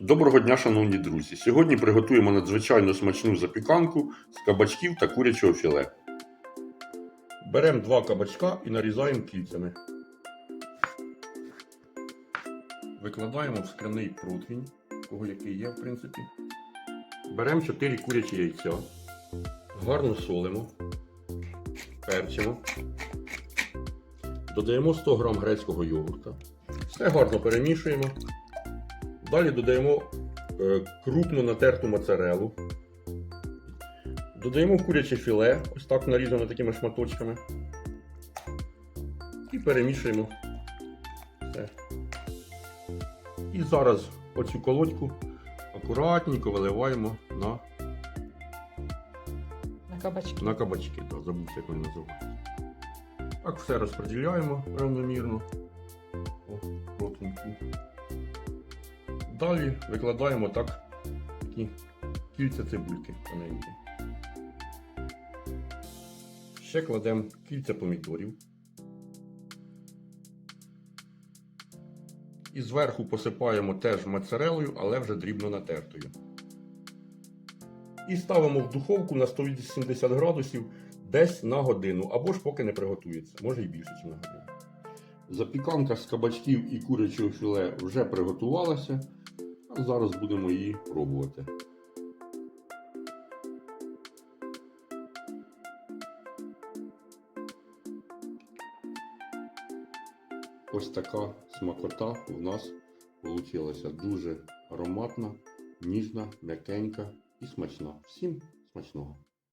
Доброго дня, шановні друзі! Сьогодні приготуємо надзвичайно смачну запіканку з кабачків та курячого філе. Беремо два кабачка і нарізаємо кільцями. Викладаємо в скляний противень, кого який є, в принципі. Беремо 4 курячі яйця. Гарно солимо, перчимо. Додаємо 100 г грецького йогурта. Все гарно перемішуємо. Далі додаємо е, крупно натерту моцарелу. Додаємо куряче філе, ось так нарізане такими шматочками. І перемішуємо. Все. І зараз оцю колодьку акуратненько виливаємо на, На кабачки. на кабачки. Да, забувся, як вони називаються. Так все розподіляємо равномірно. Далі викладаємо так такі кільця цибульки тоненькі. Ще кладемо кільця помідорів. І зверху посипаємо теж моцарелою, але вже дрібно натертою. І ставимо в духовку на 180 градусів десь на годину, або ж поки не приготується, може і більше, ніж на годину. Запіканка з кабачків і курячого філе вже приготувалася, зараз будемо її пробувати. Ось така смакота у нас вийшла дуже ароматна, ніжна, м'якенька і смачна. Всім смачного!